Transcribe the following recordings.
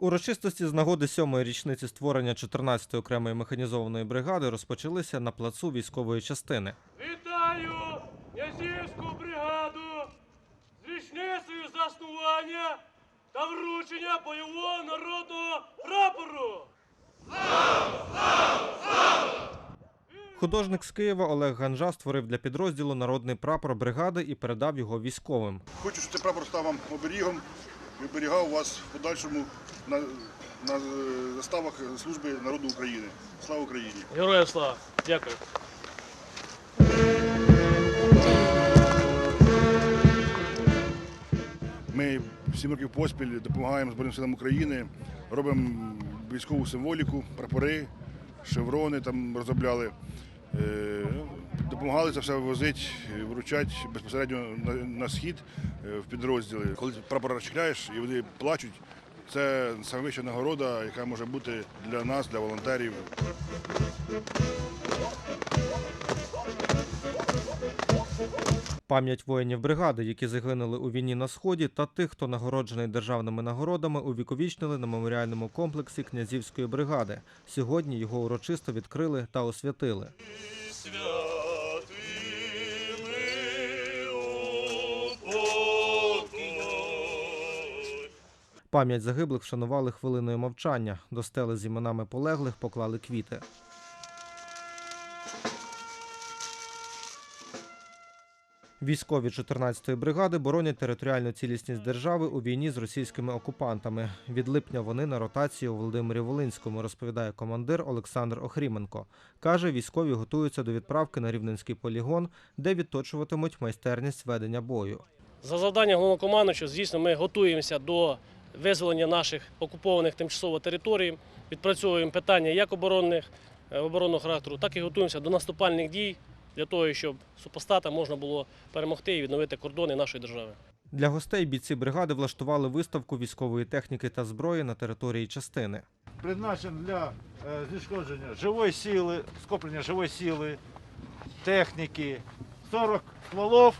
Урочистості з нагоди сьомої річниці створення 14-ї окремої механізованої бригади розпочалися на плацу військової частини. Вітаю князівську бригаду з річницею заснування та вручення бойового народного прапору. Слава! Художник з Києва Олег Ганжа створив для підрозділу народний прапор бригади і передав його військовим. Хочу, щоб цей прапор став вам оберігом і оберігав вас в подальшому на, на е, заставах служби народу України. Слава Україні! Героям слава! Дякую. Ми сім років поспіль допомагаємо Збройним силам України, робимо військову символіку, прапори, шеврони там розробляли. Допомагали це все возити, вручати безпосередньо на, на схід е, в підрозділи. Коли прапор розчіпляєш і вони плачуть, це найвища нагорода, яка може бути для нас, для волонтерів. Пам'ять воїнів бригади, які загинули у війні на сході, та тих, хто нагороджений державними нагородами, увіковічнили на меморіальному комплексі князівської бригади. Сьогодні його урочисто відкрили та освятили. Пам'ять загиблих вшанували хвилиною мовчання. До стели з іменами полеглих поклали квіти. Військові 14-ї бригади боронять територіальну цілісність держави у війні з російськими окупантами. Від липня вони на ротації у Володимирі Волинському, розповідає командир Олександр Охріменко. Каже, військові готуються до відправки на Рівненський полігон, де відточуватимуть майстерність ведення бою. За завданням головнокомандуючого, звісно, ми готуємося до визволення наших окупованих тимчасово територій, відпрацьовуємо питання як оборонних, е, оборонного характеру, так і готуємося до наступальних дій для того, щоб супостата можна було перемогти і відновити кордони нашої держави. Для гостей бійці бригади влаштували виставку військової техніки та зброї на території частини. призначен для е, знешкодження живої сили, скоплення живої сили, техніки. 40 стволов,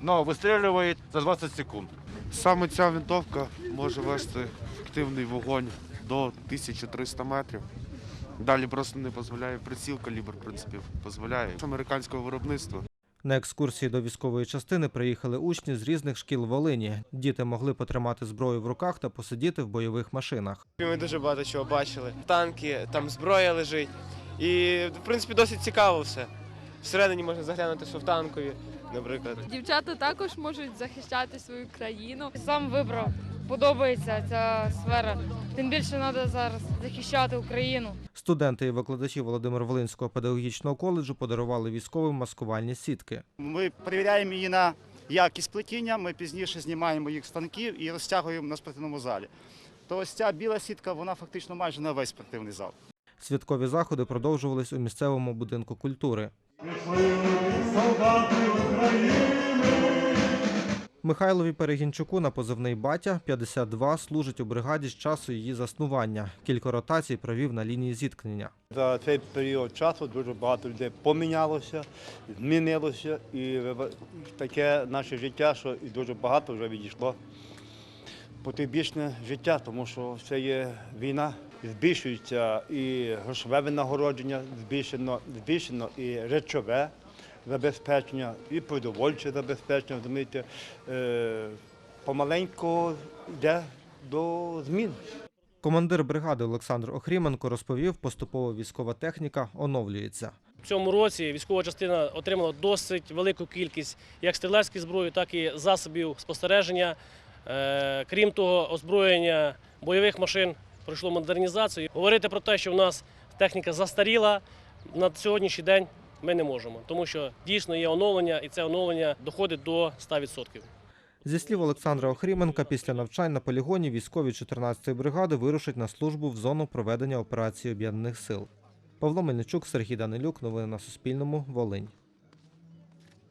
но вистрілює за 20 секунд. Саме ця винтовка може вести ефективний вогонь до 1300 метрів. Далі просто не дозволяє приціл, калібр, в принципі, дозволяє. Американського виробництва. На екскурсії до військової частини приїхали учні з різних шкіл Волині. Діти могли потримати зброю в руках та посидіти в бойових машинах. Ми дуже багато чого бачили. Танки, там зброя лежить. І, в принципі, досить цікаво все. Всередині можна заглянути, що в танкові, наприклад. Дівчата також можуть захищати свою країну. Сам вибрав, подобається ця сфера. Тим більше треба зараз захищати Україну. Студенти і викладачі Володимир Волинського педагогічного коледжу подарували військовим маскувальні сітки. Ми перевіряємо її на якість плетіння, ми пізніше знімаємо їх з станків і розтягуємо на спортивному залі. То ось ця біла сітка, вона фактично майже на весь спортивний зал. Святкові заходи продовжувались у місцевому будинку культури. Михайлові Перегінчуку на позивний батя 52 служить у бригаді з часу її заснування. Кілька ротацій провів на лінії зіткнення. За цей період часу дуже багато людей помінялося, змінилося, і таке наше життя, що і дуже багато вже відійшло потибічне життя, тому що це є війна. Збільшується і грошове винагородження, збільшено, збільшено і речове забезпечення, і продовольче забезпечення. Розумієте, е, помаленьку йде до змін. Командир бригади Олександр Охріменко розповів, поступово військова техніка оновлюється. В цьому році військова частина отримала досить велику кількість як стрілецької зброї, так і засобів спостереження. Е, Крім того, озброєння бойових машин пройшло модернізацію. Говорити про те, що в нас техніка застаріла на сьогоднішній день ми не можемо, тому що дійсно є оновлення, і це оновлення доходить до 100%. Зі слів Олександра Охріменка, після навчань на полігоні військові 14-ї бригади вирушать на службу в зону проведення операції об'єднаних сил. Павло Мельничук, Сергій Данилюк. Новини на Суспільному. Волинь.